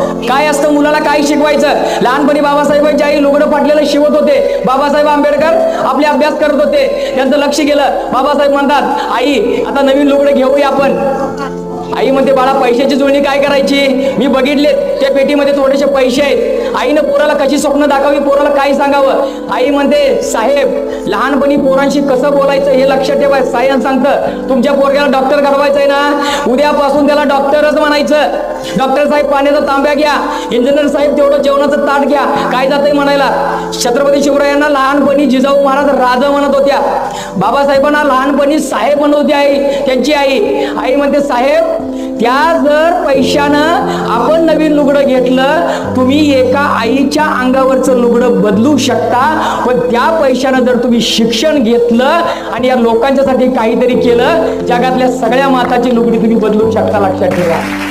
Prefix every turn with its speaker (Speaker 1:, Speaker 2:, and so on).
Speaker 1: काय असतं मुलाला काय शिकवायचं? लहानपणी बाबासाहेबांची आई लुगडं फाटलेलं शिवत होते. बाबासाहेब आंबेडकर आपले अभ्यास करत होते. त्यांचं लक्ष गेलं. बाबासाहेब म्हणतात आई आता नवीन लुगडं घेऊया आपण. म्हणते बाळा पैशाची जुळणी काय करायची? मी बघितले त्या पेटीमध्ये थोडेसे पैसे आहेत. आईनं पोराला कशी स्वप्न दाखवावी पोराला काय सांगावं? आई म्हणते साहेब लहानपणी पोरांशी कसं बोलायचं हे लक्षात ठेवा. सायन्स सांगतं तुमच्या पोरग्याला डॉक्टर घडवायचं आहे ना? उद्यापासून त्याला डॉक्टरच म्हणायचं. डॉक्टर साहेब पाण्याचा तांब्या घ्या. इंजिनियर साहेब तेवढं जेवणाचं ताट घ्या. काय जातंय म्हणायला? छत्रपती शिवरायांना लहानपणी जिजाऊ महाराज राजा म्हणत होत्या. बाबासाहेबांना लहानपणी साहेब म्हणत होती आई त्यांची आई. आई म्हणते साहेब त्या जर पैशानं आपण नवीन लुगडं घेतलं तुम्ही एका आईच्या अंगावरचं लुगडं बदलू शकता पण त्या पैशानं जर तुम्ही शिक्षण घेतलं आणि या लोकांच्यासाठी काहीतरी केलं जगातल्या सगळ्या माताची लुगडी तुम्ही बदलू शकता लक्षात ठेवा.